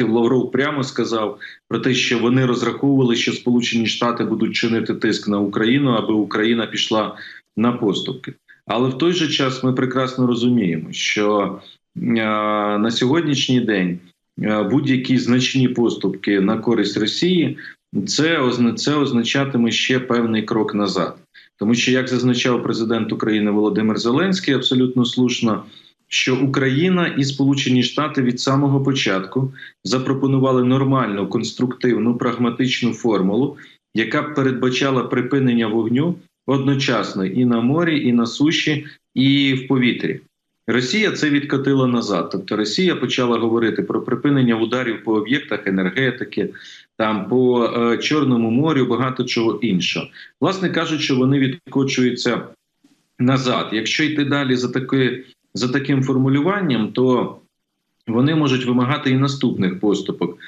контактів. Лавров прямо сказав про те, що вони розраховували, що Сполучені Штати будуть чинити тиск на Україну, аби Україна пішла на поступки. Але в той же час ми прекрасно розуміємо, що е, на сьогоднішній день е, будь-які значні поступки на користь Росії це, це означатиме ще певний крок назад. Тому що, як зазначав президент України Володимир Зеленський, абсолютно слушно, що Україна і Сполучені Штати від самого початку запропонували нормальну, конструктивну, прагматичну формулу, яка б передбачала припинення вогню одночасно і на морі, і на суші, і в повітрі. Росія це відкотила назад. Тобто Росія почала говорити про припинення ударів по об'єктах енергетики, там по е, Чорному морю, багато чого іншого. Власне кажучи, вони відкочуються назад. Якщо йти далі за таки, за таким формулюванням, то вони можуть вимагати і наступних поступок.